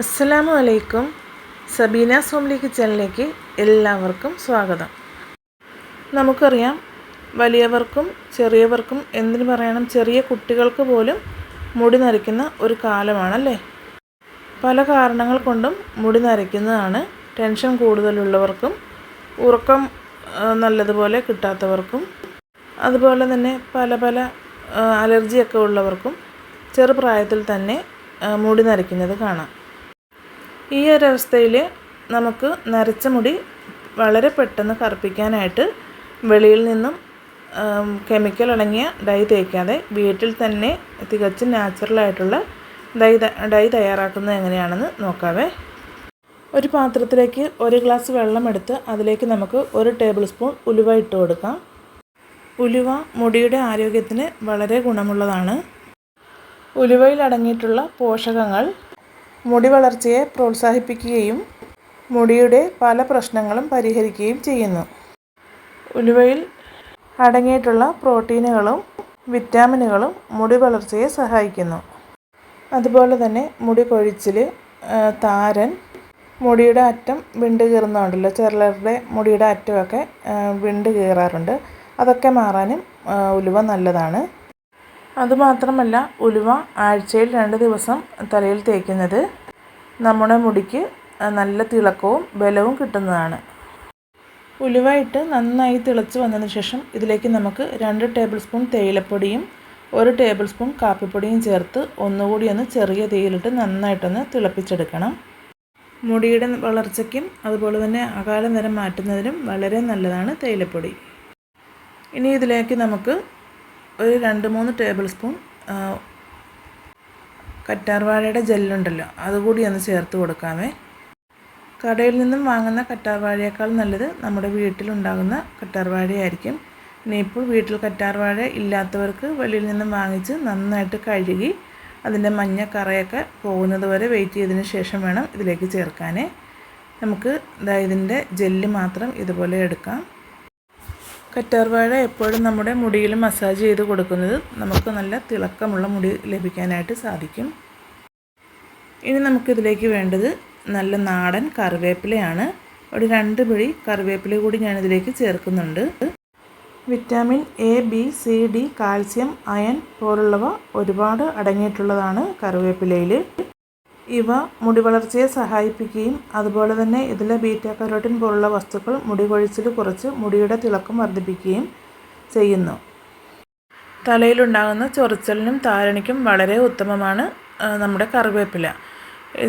അസ്സലാമു അലൈക്കും സബീന സോംലി കിച്ചണിലേക്ക് എല്ലാവർക്കും സ്വാഗതം. നമുക്കറിയാം വലിയവർക്കും ചെറിയവർക്കും എന്തിനു പറയണം ചെറിയ കുട്ടികൾക്ക് പോലും മുടി നരയ്ക്കുന്ന ഒരു കാലമാണല്ലേ? പല കാരണങ്ങൾ കൊണ്ടും മുടി നരയ്ക്കുന്നതാണ് ടെൻഷൻ കൂടുതലുള്ളവർക്കും ഉറക്കം നല്ലതുപോലെ കിട്ടാത്തവർക്കും അതുപോലെ തന്നെ പല പല അലർജിയൊക്കെ ഉള്ളവർക്കും ചെറുപ്രായത്തിൽ തന്നെ മുടി നരയ്ക്കുന്നത് കാണാം. ഈ ഒരവസ്ഥയിൽ നമുക്ക് നരച്ച മുടി വളരെ പെട്ടെന്ന് കറുപ്പിക്കാനായിട്ട് വെളിയിൽ നിന്നും കെമിക്കൽ അടങ്ങിയ ഡൈ തേക്കാതെ വീട്ടിൽ തന്നെ തികച്ചും നാച്ചുറലായിട്ടുള്ള ഡൈ ഡൈ തയ്യാറാക്കുന്നത് എങ്ങനെയാണെന്ന് നോക്കാവേ. ഒരു പാത്രത്തിലേക്ക് ഒരു ഗ്ലാസ് വെള്ളം എടുത്ത് അതിലേക്ക് നമുക്ക് ഒരു ടേബിൾ സ്പൂൺ ഉലുവ ഇട്ട് കൊടുക്കാം. ഉലുവ മുടിയുടെ ആരോഗ്യത്തിന് വളരെ ഗുണമുള്ളതാണ്. ഉലുവയിൽ അടങ്ങിയിട്ടുള്ള പോഷകങ്ങൾ മുടി വളർച്ചയെ പ്രോത്സാഹിപ്പിക്കുകയും മുടിയുടെ പല പ്രശ്നങ്ങളും പരിഹരിക്കുകയും ചെയ്യുന്നു. ഉലുവയിൽ അടങ്ങിയിട്ടുള്ള പ്രോട്ടീനുകളും വിറ്റാമിനുകളും മുടി വളർച്ചയെ സഹായിക്കുന്നു. അതുപോലെ തന്നെ മുടി കൊഴിച്ചിൽ താരൻ മുടിയുടെ അറ്റം വിണ്ട് കീറുന്നുണ്ടല്ലോ ചിലരുടെ മുടിയുടെ അറ്റമൊക്കെ വിണ്ട് കീറാറുണ്ട്. അതൊക്കെ മാറാനും ഉലുവ നല്ലതാണ്. അതുമാത്രമല്ല ഉലുവ ആഴ്ചയിൽ രണ്ട് ദിവസം തലയിൽ തേക്കുന്നത് നമ്മുടെ മുടിക്ക് നല്ല തിളക്കവും ബലവും കിട്ടുന്നതാണ്. ഉലുവ ഇട്ട് നന്നായി തിളച്ച് വന്നതിന് ശേഷം ഇതിലേക്ക് നമുക്ക് രണ്ട് ടേബിൾ സ്പൂൺ തേയിലപ്പൊടിയും ഒരു ടേബിൾ സ്പൂൺ കാപ്പിപ്പൊടിയും ചേർത്ത് ഒന്നുകൂടി ഒന്ന് ചെറിയ തീയിലിട്ട് നന്നായിട്ടൊന്ന് തിളപ്പിച്ചെടുക്കണം. മുടിയുടെ വളർച്ചയ്ക്കും അതുപോലെ തന്നെ അകാലം വരെ മാറ്റുന്നതിനും വളരെ നല്ലതാണ് തേയിലപ്പൊടി. ഇനി ഇതിലേക്ക് നമുക്ക് ഒരു രണ്ട് മൂന്ന് ടേബിൾ സ്പൂൺ കറ്റാർവാഴയുടെ ജെല്ലുണ്ടല്ലോ അതുകൂടി ഒന്ന് ചേർത്ത് കൊടുക്കാമേ. കടയിൽ നിന്നും വാങ്ങുന്ന കറ്റാർവാഴയേക്കാൾ നല്ലത് നമ്മുടെ വീട്ടിലുണ്ടാകുന്ന കറ്റാർവാഴയായിരിക്കും ഇനിയിപ്പോൾ വീട്ടിൽ കറ്റാർവാഴ ഇല്ലാത്തവർക്ക് വെളിയിൽ നിന്നും വാങ്ങിച്ച് നന്നായിട്ട് കഴുകി അതിന്റെ മഞ്ഞ കറയൊക്കെ പോകുന്നത് വരെ വെയിറ്റ് ചെയ്തതിന് ശേഷം വേണം ഇതിലേക്ക് ചേർക്കാനേ. നമുക്ക് ഇതാ ഇതിന്റെ ജെല്ല് മാത്രം ഇതുപോലെ എടുക്കാം. കറ്റാർവാഴ എപ്പോഴും നമ്മുടെ മുടിയിൽ മസാജ് ചെയ്ത് കൊടുക്കുന്നത് നമുക്ക് നല്ല തിളക്കമുള്ള മുടി ലഭിക്കാനായിട്ട് സാധിക്കും. ഇനി നമുക്കിതിലേക്ക് വേണ്ടത് നല്ല നാടൻ കറിവേപ്പിലയാണ്. ഒരു രണ്ട് പിടി കറിവേപ്പില കൂടി ഞാനിതിലേക്ക് ചേർക്കുന്നുണ്ട്. Vitamin A B C D calcium iron പോലുള്ളവ ഒരുപാട് അടങ്ങിയിട്ടുള്ളതാണ് കറിവേപ്പിലയിൽ. ഇവ മുടി വളർച്ചയെ സഹായിപ്പിക്കുകയും അതുപോലെ തന്നെ ഇതിലെ ബീറ്റ കരോട്ടിൻ പോലുള്ള വസ്തുക്കൾ മുടി കൊഴിച്ചിൽ കുറച്ച് മുടിയുടെ തിളക്കം വർദ്ധിപ്പിക്കുകയും ചെയ്യുന്നു. തലയിലുണ്ടാകുന്ന ചൊറിച്ചലിനും താരണിക്കും വളരെ ഉത്തമമാണ് നമ്മുടെ കറിവേപ്പില.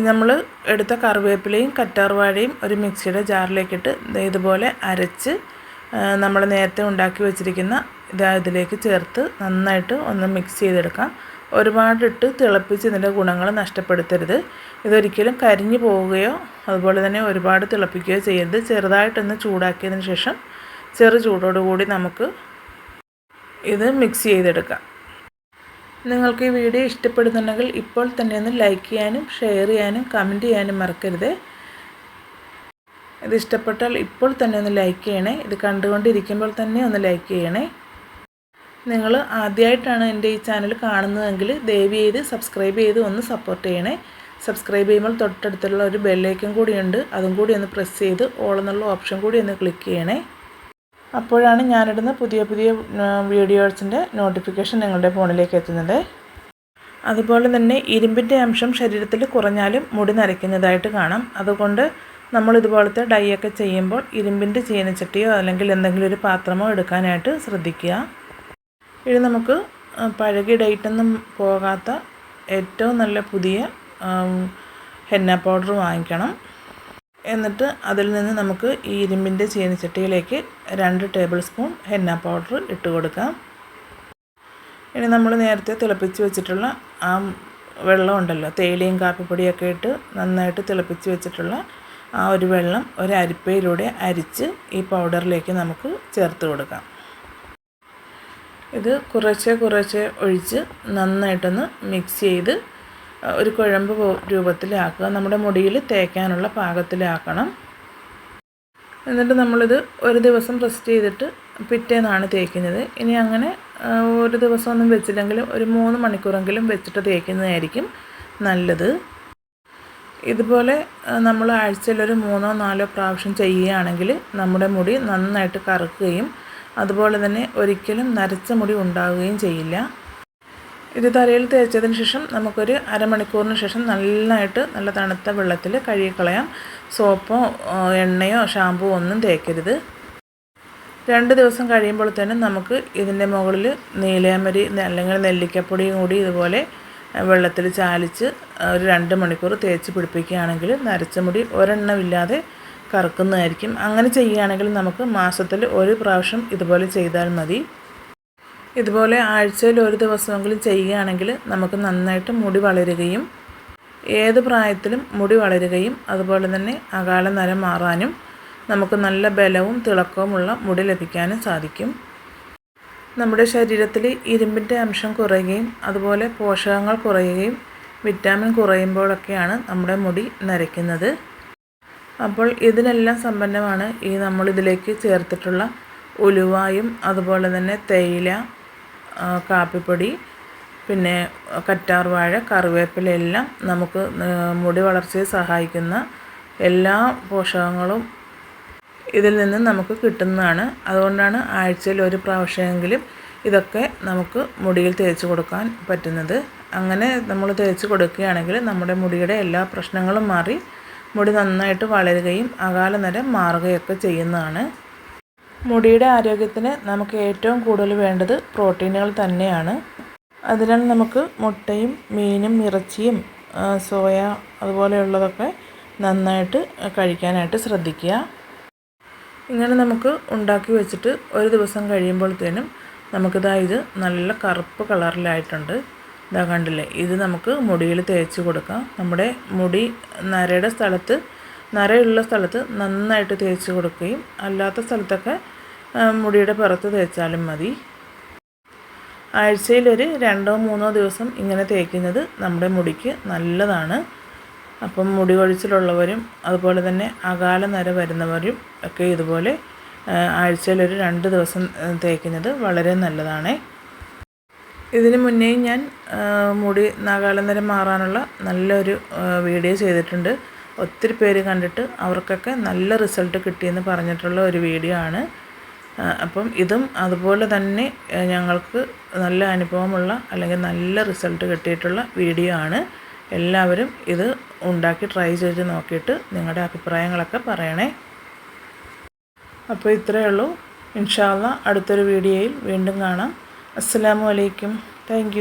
നമ്മൾ എടുത്ത കറിവേപ്പിലയും കറ്റാർവാഴയും ഒരു മിക്സിയുടെ ജാറിലേക്കിട്ട് ഇതുപോലെ അരച്ച് നമ്മൾ നേരത്തെ ഉണ്ടാക്കി വെച്ചിരിക്കുന്ന ഇതാ ഇതിലേക്ക് ചേർത്ത് നന്നായിട്ട് ഒന്ന് മിക്സ് ചെയ്തെടുക്കാം. ഒരുപാടിട്ട് തിളപ്പിച്ച് ഇതിന്റെ ഗുണങ്ങൾ നഷ്ടപ്പെടുത്തരുത്. ഇതൊരിക്കലും കരിഞ്ഞു പോവുകയോ അതുപോലെ തന്നെ ഒരുപാട് തിളപ്പിക്കുകയോ ചെയ്യരുത്. ചെറുതായിട്ടൊന്ന് ചൂടാക്കിയതിന് ശേഷം ചെറു ചൂടോടുകൂടി നമുക്ക് ഇത് മിക്സ് ചെയ്തെടുക്കാം. നിങ്ങൾക്ക് ഈ വീഡിയോ ഇഷ്ടപ്പെടുന്നുണ്ടെങ്കിൽ ഇപ്പോൾ തന്നെ ഒന്ന് ലൈക്ക് ചെയ്യാനും ഷെയർ ചെയ്യാനും കമന്റ് ചെയ്യാനും മറക്കരുത്. ഇത് ഇഷ്ടപ്പെട്ടാൽ ഇപ്പോൾ തന്നെ ഒന്ന് ലൈക്ക് ചെയ്യണേ. ഇത് കണ്ടുകൊണ്ടിരിക്കുമ്പോൾ തന്നെ ഒന്ന് ലൈക്ക് ചെയ്യണേ. നിങ്ങൾ ആദ്യമായിട്ടാണ് എന്റെ ഈ ചാനൽ കാണുന്നതെങ്കിൽ ദയവ് ചെയ്ത് സബ്സ്ക്രൈബ് ചെയ്ത് ഒന്ന് സപ്പോർട്ട് ചെയ്യണേ. സബ്സ്ക്രൈബ് ചെയ്യുമ്പോൾ തൊട്ടടുത്തുള്ള ഒരു ബെല്ലേക്കും കൂടിയുണ്ട്. അതും കൂടി ഒന്ന് പ്രസ് ചെയ്ത് ഓൾ എന്നുള്ള ഓപ്ഷൻ കൂടി ഒന്ന് ക്ലിക്ക് ചെയ്യണേ. അപ്പോഴാണ് ഞാനിടുന്ന പുതിയ പുതിയ വീഡിയോസിന്റെ നോട്ടിഫിക്കേഷൻ നിങ്ങളുടെ ഫോണിലേക്ക് എത്തുന്നത്. അതുപോലെ തന്നെ ഇരുമ്പിന്റെ അംശം ശരീരത്തിൽ കുറഞ്ഞാലും മുടി നരയ്ക്കുന്നതായിട്ട് കാണാം. അതുകൊണ്ട് നമ്മൾ ഇതുപോലത്തെ ഡൈ ഒക്കെ ചെയ്യുമ്പോൾ ഇരുമ്പിന്റെ ചീനച്ചട്ടിയോ അല്ലെങ്കിൽ എന്തെങ്കിലും ഒരു പാത്രമോ എടുക്കാനായിട്ട് ശ്രദ്ധിക്കുക. ഇത് നമുക്ക് പഴകി ഡേറ്റൊന്നും പോകാത്ത ഏറ്റവും നല്ല പുതിയ ഹെന്ന പൗഡർ വാങ്ങിക്കണം. എന്നിട്ട് അതിൽ നിന്ന് നമുക്ക് ഈ ഇരുമ്പിന്റെ ചീനച്ചട്ടിയിലേക്ക് രണ്ട് ടേബിൾ സ്പൂൺ ഹെന്ന പൗഡർ ഇട്ട് കൊടുക്കാം. ഇനി നമ്മൾ നേരത്തെ തിളപ്പിച്ച് വെച്ചിട്ടുള്ള ആ വെള്ളം ഉണ്ടല്ലോ തേയിലയും കാപ്പിപ്പൊടിയൊക്കെ ഇട്ട് നന്നായിട്ട് തിളപ്പിച്ച് വെച്ചിട്ടുള്ള ആ ഒരു വെള്ളം ഒരു അരിപ്പയിലൂടെ അരിച്ച് ഈ പൗഡറിലേക്ക് നമുക്ക് ചേർത്ത് കൊടുക്കാം. ഇത് കുറേശ്ശെ കുറേശ്ശെ ഒഴിച്ച് നന്നായിട്ടൊന്ന് മിക്സ് ചെയ്ത് ഒരു കുഴമ്പ് രൂപത്തിലാക്കുക. നമ്മുടെ മുടിയിൽ തേക്കാനുള്ള പാകത്തിലാക്കണം. എന്നിട്ട് നമ്മളിത് ഒരു ദിവസം റെസ്റ്റ് ചെയ്തിട്ട് പിറ്റേന്നാണ് തേക്കുന്നത്. ഇനി അങ്ങനെ ഒരു ദിവസമൊന്നും വെച്ചില്ലെങ്കിലും ഒരു മൂന്ന് മണിക്കൂറെങ്കിലും വെച്ചിട്ട് തേക്കുന്നതായിരിക്കും നല്ലത്. ഇതുപോലെ നമ്മൾ ആഴ്ചയിൽ ഒരു മൂന്നോ നാലോ പ്രാവശ്യം ചെയ്യുകയാണെങ്കിൽ നമ്മുടെ മുടി നന്നായിട്ട് കറുക്കുകയും അതുപോലെ തന്നെ ഒരിക്കലും നരച്ച മുടി ഉണ്ടാവുകയും ചെയ്യില്ല. ഇത് തലയിൽ തേച്ചതിന് ശേഷം നമുക്കൊരു അരമണിക്കൂറിന് ശേഷം നന്നായിട്ട് നല്ല തണുത്ത വെള്ളത്തിൽ കഴുകിക്കളയാം. സോപ്പോ എണ്ണയോ ഷാമ്പുവോ ഒന്നും തേക്കരുത്. രണ്ട് ദിവസം കഴിയുമ്പോൾ തന്നെ നമുക്ക് ഇതിന്റെ മുകളിൽ നീലയമരി അല്ലെങ്കിൽ നെല്ലിക്കപ്പൊടിയും കൂടി ഇതുപോലെ വെള്ളത്തിൽ ചാലിച്ച് ഒരു രണ്ട് മണിക്കൂർ തേച്ച് പിടിപ്പിക്കുകയാണെങ്കിൽ നരച്ച മുടി ഒരെണ്ണമില്ലാതെ കറക്കുന്നതായിരിക്കും. അങ്ങനെ ചെയ്യുകയാണെങ്കിൽ നമുക്ക് മാസത്തിൽ ഒരു പ്രാവശ്യം ഇതുപോലെ ചെയ്താൽ മതി. ഇതുപോലെ ആഴ്ചയിൽ ഒരു ദിവസമെങ്കിലും ചെയ്യുകയാണെങ്കിൽ നമുക്ക് നന്നായിട്ട് മുടി വളരുകയും ഏത് പ്രായത്തിലും മുടി വളരുകയും അതുപോലെ തന്നെ അകാല നരം മാറാനും നമുക്ക് നല്ല ബലവും തിളക്കവുമുള്ള മുടി ലഭിക്കാനും സാധിക്കും. നമ്മുടെ ശരീരത്തിൽ ഇരുമ്പിന്റെ അംശം കുറയുകയും അതുപോലെ പോഷകങ്ങൾ കുറയുകയും വിറ്റാമിൻ കുറയുമ്പോഴൊക്കെയാണ് നമ്മുടെ മുടി നരയ്ക്കുന്നത്. അപ്പോൾ ഇതിനെല്ലാം സമ്പന്നമാണ് ഈ നമ്മളിതിലേക്ക് ചേർത്തിട്ടുള്ള ഉലുവായും അതുപോലെ തന്നെ തേയില കാപ്പിപ്പൊടി പിന്നെ കറ്റാർവാഴ കറിവേപ്പിലയെല്ലാം നമുക്ക് മുടി വളർച്ചയെ സഹായിക്കുന്ന എല്ലാ പോഷകങ്ങളും ഇതിൽ നിന്ന് നമുക്ക് കിട്ടുന്നതാണ്. അതുകൊണ്ടാണ് ആഴ്ചയിൽ ഒരു പ്രാവശ്യമെങ്കിലും ഇതൊക്കെ നമുക്ക് മുടിയിൽ തേച്ച് കൊടുക്കാൻ പറ്റുന്നത്. അങ്ങനെ നമ്മൾ തേച്ച് കൊടുക്കുകയാണെങ്കിൽ നമ്മുടെ മുടിയുടെ എല്ലാ പ്രശ്നങ്ങളും മാറി മുടി നന്നായിട്ട് വളരുകയും അകാല നിരം മാറുകയൊക്കെ ചെയ്യുന്നതാണ്. മുടിയുടെ ആരോഗ്യത്തിന് നമുക്ക് ഏറ്റവും കൂടുതൽ വേണ്ടത് പ്രോട്ടീനുകൾ തന്നെയാണ്. അതിനാൽ നമുക്ക് മുട്ടയും മീനും ഇറച്ചിയും സോയ അതുപോലെയുള്ളതൊക്കെ നന്നായിട്ട് കഴിക്കാനായിട്ട് ശ്രദ്ധിക്കുക. ഇങ്ങനെ നമുക്ക് ഉണ്ടാക്കി വെച്ചിട്ട് ഒരു ദിവസം കഴിയുമ്പോഴത്തേനും നമുക്കിതാ ഇത് നല്ല കറുപ്പ് കളറിലായിട്ടുണ്ട്. ഇതാ കണ്ടില്ലേ? ഇത് നമുക്ക് മുടിയിൽ തേച്ച് കൊടുക്കാം. നമ്മുടെ മുടി നരയുടെ സ്ഥലത്ത് നരയുള്ള സ്ഥലത്ത് നന്നായിട്ട് തേച്ച് കൊടുക്കുകയും അല്ലാത്ത സ്ഥലത്തൊക്കെ മുടിയുടെ പുറത്ത് തേച്ചാലും മതി. ആഴ്ചയിലൊരു രണ്ടോ മൂന്നോ ദിവസം ഇങ്ങനെ തേക്കുന്നത് നമ്മുടെ മുടിക്ക് നല്ലതാണ്. അപ്പം മുടി കൊഴിച്ചിലുള്ളവരും അതുപോലെ തന്നെ അകാല നര വരുന്നവരും ഒക്കെ ഇതുപോലെ ആഴ്ചയിലൊരു രണ്ട് ദിവസം തേക്കുന്നത് വളരെ നല്ലതാണ്. ഇതിന് മുന്നേ ഞാൻ മുടി നരം മാറാനുള്ള നല്ലൊരു വീഡിയോ ചെയ്തിട്ടുണ്ട്. ഒത്തിരി പേര് കണ്ടിട്ട് അവർക്കൊക്കെ നല്ല റിസൾട്ട് കിട്ടിയെന്ന് പറഞ്ഞിട്ടുള്ള ഒരു വീഡിയോ ആണ്. അപ്പം ഇതും അതുപോലെ തന്നെ ഞങ്ങൾക്ക് നല്ല അനുഭവമുള്ള അല്ലെങ്കിൽ നല്ല റിസൾട്ട് കിട്ടിയിട്ടുള്ള വീഡിയോ ആണ്. എല്ലാവരും ഇത് ഉണ്ടാക്കി ട്രൈ ചെയ്ത് നോക്കിയിട്ട് നിങ്ങളുടെ അഭിപ്രായങ്ങളൊക്കെ പറയണേ. അപ്പോൾ ഇത്രയേ ഉള്ളൂ. ഇൻഷാല്ല അടുത്തൊരു വീഡിയോയിൽ വീണ്ടും കാണാം. അസ്സാമലൈക്കും താങ്ക്